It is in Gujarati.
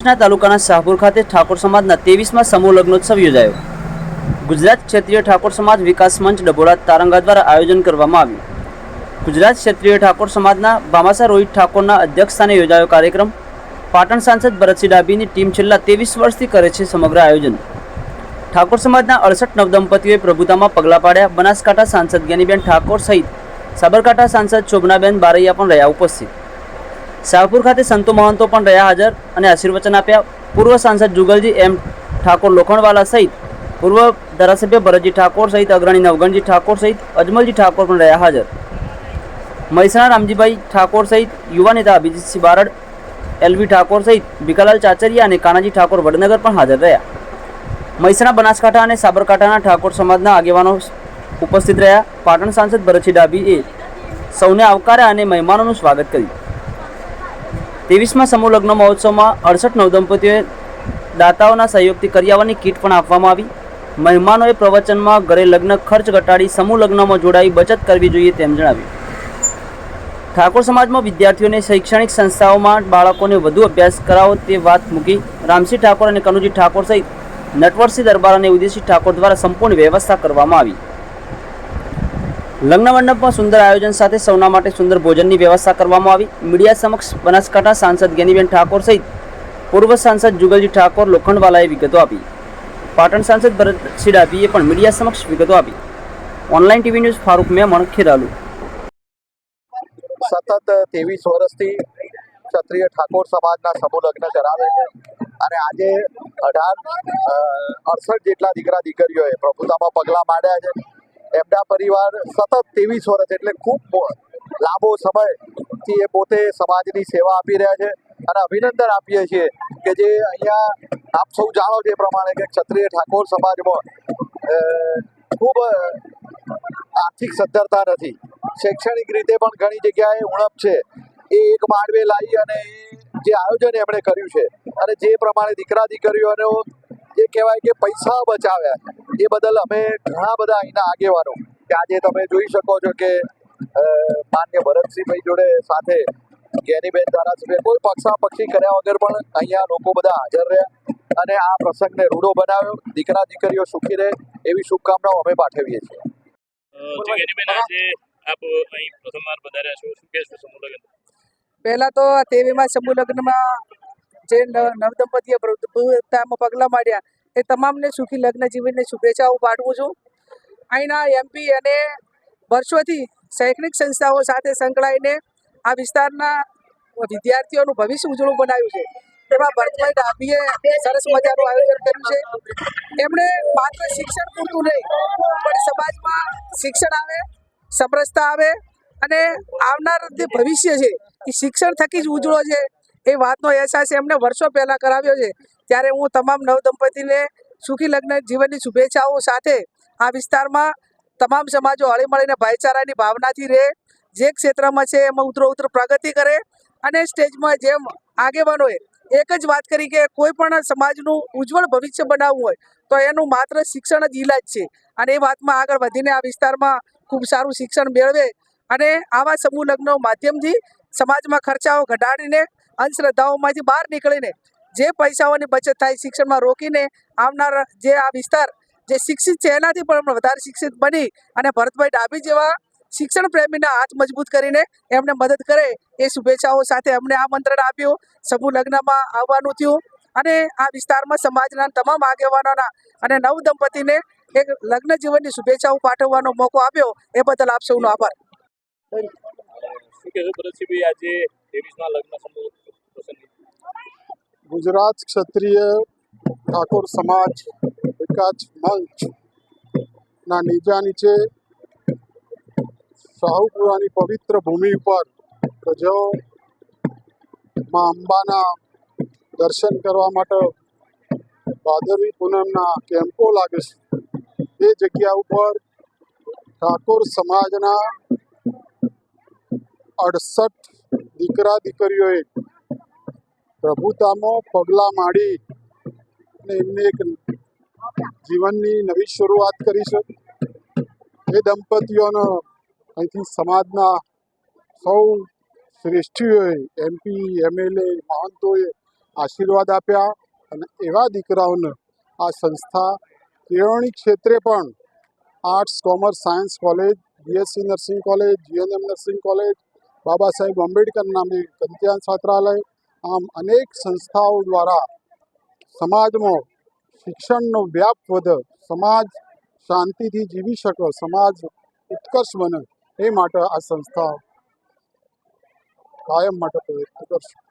કચ્છના તાલુકાના શાહપુર ખાતે ઠાકોર સમાજના ત્રેવીસમાં સમૂહ લગ્નોત્સવ યોજાયો. ગુજરાત ક્ષેત્રીય ઠાકોર સમાજ વિકાસ મંચ ડભોળા તારંગા દ્વારા આયોજન કરવામાં આવ્યું. ગુજરાત ક્ષેત્રીય ઠાકોર સમાજના ભામાસા રોહિત ઠાકોરના અધ્યક્ષસ્થાને યોજાયો કાર્યક્રમ. પાટણ સાંસદ ભરતસિંહ ડાભીની ટીમ છેલ્લા ત્રેવીસ વર્ષથી કરે છે સમગ્ર આયોજન. ઠાકોર સમાજના અડસઠ નવદંપતિઓએ પ્રભુતામાં પગલાં પાડ્યા. બનાસકાંઠા સાંસદ જ્ઞાનીબેન ઠાકોર સહિત સાબરકાંઠા સાંસદ શોભનાબેન બારૈયા પણ રહ્યા ઉપસ્થિત. શાહપુર ખાતે સંતો મહંતો પણ રહ્યા હાજર અને આશીર્વચન આપ્યા. પૂર્વ સાંસદ જુગલજી એમ ઠાકોર લોખંડવાલા સહિત પૂર્વ ધારાસભ્ય ભરતજી ઠાકોર સહિત અગ્રણી નવગણજી ઠાકોર સહિત અજમલજી ઠાકોર પણ રહ્યા હાજર. મહેસાણા રામજીભાઈ ઠાકોર સહિત યુવા નેતા અભિજીતસિંહ બારડ એલવી ઠાકોર સહિત ભીખાલાલ ચાચરિયા અને કાનાજી ઠાકોર વડનગર પણ હાજર રહ્યા. મહેસાણા બનાસકાંઠા અને સાબરકાંઠાના ઠાકોર સમાજના આગેવાનો ઉપસ્થિત રહ્યા. પાટણ સાંસદ ભરતસિંહ ડાભીએ સૌને આવકાર્યા અને મહેમાનોનું સ્વાગત કર્યું. ત્રેવીસમાં સમૂહ લગ્ન મહોત્સવમાં અડસઠ નવદંપતિઓએ દાતાઓના સહયોગથી કરિયાવાની કીટ પણ આપવામાં આવી. મહેમાનોએ પ્રવચનમાં ઘરે લગ્ન ખર્ચ ઘટાડી સમૂહ લગ્નમાં જોડાઈ બચત કરવી જોઈએ તેમ જણાવ્યું. ઠાકોર સમાજમાં વિદ્યાર્થીઓને શૈક્ષણિક સંસ્થાઓમાં બાળકોને વધુ અભ્યાસ કરાવો તે વાત મૂકી રામસિંહ ઠાકોર અને કનુજી ઠાકોર સહિત નટવરસિંહ દરબાર અને ઉદયસિંહ ઠાકોર દ્વારા સંપૂર્ણ વ્યવસ્થા કરવામાં આવી. લગ્ન મંડપમાં સુંદર આયોજન સાથે સૌના માટે સુંદર ભોજનની વ્યવસ્થા કરવામાં આવી. મીડિયા સમક્ષ બનાસકાંઠા સાંસદ જ્ઞાનીબેન ઠાકોર સહિત પૂર્વ સાંસદ જુગલજી ઠાકોર, લોખંડવાલાએ વિગતો આપી. પાટણ સાંસદ ભરતસિંહ ડાભીએ પણ મીડિયા સમક્ષ વિગતો આપી. Online TV news Farooq Memon, Kheralu. સતત ત્રેવીસ વર્ષથી ક્ષત્રિય ઠાકોર સમાજના સમૂહ લગ્ન કરાવે છે અને આજે અઢાર અડસઠ જેટલા દીકરા દીકરીઓએ પ્રભુતામાં પગલાં માંડ્યા છે. એમના પરિવાર સતત ત્રેવીસ વર્ષ એટલે ખૂબ લાંબો સમયથી એ પોતે સમાજની સેવા આપી રહ્યા છે અને અભિનંદન આપીએ છીએ કે જે અહીંયા આપ સૌ જાણો છો એ પ્રમાણે કે ક્ષત્રિય ઠાકોર સમાજમાં ખૂબ આર્થિક સદ્ધરતા નથી. શૈક્ષણિક રીતે પણ ઘણી જગ્યાએ ઉણપ છે. એ એક માંડવે લાવી અને જે આયોજન એમણે કર્યું છે અને જે પ્રમાણે દીકરા દીકરીઓનો જે કહેવાય કે પૈસા બચાવ્યા એ બદલ અમે ઘણા બધા અહીંના આગેવાનો કે આજે તમે જોઈ શકો છો કે અ, માન્ય ભરતસિંહભાઈ જોડે સાથે જ્ઞાનીબેન ધારાસભ્ય કોઈ પક્ષાપક્ષી કર્યા વગર પણ અહીંયા લોકો બધા હાજર રહ્યા અને આ પ્રસંગને રૂડો બનાવ્યો દીકરા દીકરીઓ સુખી રહે એવી શુભકામનાઓ અમે પાઠવીએ છીએ આપ અહીં પ્રથમવાર પધાર્યા છો શું કહેશો સમૂહ લગ્ન પહેલા તો તેવીમાં સમૂહ લગ્નમાં જે ન- નવદંપતીએ પ્રભુતામાં પગલાં માંડ્યા એ તમામને સુખી લગ્ન જીવનની શુભેચ્છાઓ પાઠવું છું. અહીંના એમપી અને વર્ષોથી શૈક્ષણિક સંસ્થાઓ સાથે સંકળાઈને આ વિસ્તારના વિદ્યાર્થીઓનું ભવિષ્ય ઉજળું બનાવ્યું છે. તેમાં ભરતભાઈ ડાભીએ સરસ મજાનું આયોજન કર્યું છે. એમણે માત્ર શિક્ષણ પૂરતું નહીં, પણ સમાજમાં શિક્ષણ આવે, સમરસતા આવે અને આવનાર જે ભવિષ્ય છે, એ શિક્ષણ થકી જ ઉજળો છે. એ વાતનો અહેસાસ એમને વર્ષો પહેલાં કરાવ્યો છે. ત્યારે હું તમામ નવદંપતિને સુખી લગ્ન જીવનની શુભેચ્છાઓ સાથે આ વિસ્તારમાં તમામ સમાજો હળીમળીને ભાઈચારાની ભાવનાથી રહે, જે ક્ષેત્રમાં છે એમાં ઉતરો ઉતરો પ્રગતિ કરે અને સ્ટેજમાં જેમ આગેવાનોએ એક જ વાત કરી કે કોઈ પણ સમાજનું ઉજ્જવળ ભવિષ્ય બનાવવું હોય, તો એનું માત્ર શિક્ષણ જ ઈલાજ છે. અને એ વાતમાં આગળ વધીને આ વિસ્તારમાં ખૂબ સારું શિક્ષણ મેળવે અને આવા સમૂહ લગ્નો માધ્યમથી સમાજમાં ખર્ચાઓ ઘટાડીને અંધશ્રદ્ધાઓમાંથી બહાર નીકળીને જે પૈસાઓની બચત થાય શિક્ષણમાં રોકીને આવનાર જે આ વિસ્તાર, જે શિક્ષિત છે એનાથી પણ વધારે શિક્ષિત બની અને ભરતભાઈ ડાભી જેવા શિક્ષણ પ્રેમીના હાથ મજબૂત કરીને એમને મદદ કરે એ શુભેચ્છાઓ સાથે અમને આમંત્રણ આપ્યું. સમૂહ લગ્નમાં આવવાનું થયું અને આ વિસ્તારમાં સમાજના તમામ આગેવાનોના અને નવ દંપતીને એક લગ્ન જીવનની શુભેચ્છાઓ પાઠવવાનો મોકો આપ્યો. એ બદલ આપ સૌનો આભાર. આજે લગ્ન ગુજરાત ક્ષત્રિય ઠાકોર સમાજ વિકાસ મંચ ના નીચા નીચે શાહુપુરાની પવિત્ર ભૂમિ ઉપર જો માં અંબાના દર્શન કરવા માટે ભાદરવી પૂનમના કેમ્પો લાગે છે. એ જગ્યા ઉપર ઠાકોર સમાજના અડસઠ દીકરા દીકરીઓએ પ્રભુતામાં પગલાં માંડી અને એમને એક જીવનની નવી શરૂઆત કરી છે. એ દંપતીઓનો, અહીંથી સમાજના સૌ શ્રેષ્ઠીઓએ એમપી એમએલએ મહંતોએ આશીર્વાદ આપ્યા અને એવા દીકરાઓને આ સંસ્થા કેળવણી ક્ષેત્રે પણ arts commerce science college BSc nursing college GNM nursing college Baba Saheb Ambedkar નામની કંત્યાન છાત્રાલય આમ અનેક સંસ્થાઓ દ્વારા સમાજમાં શિક્ષણનો વ્યાપ વધે, સમાજ શાંતિથી જીવી શકે, સમાજ ઉત્કર્ષ બને, એ માટે આ સંસ્થા કાયમ માટે પ્રયત્ન કરશે.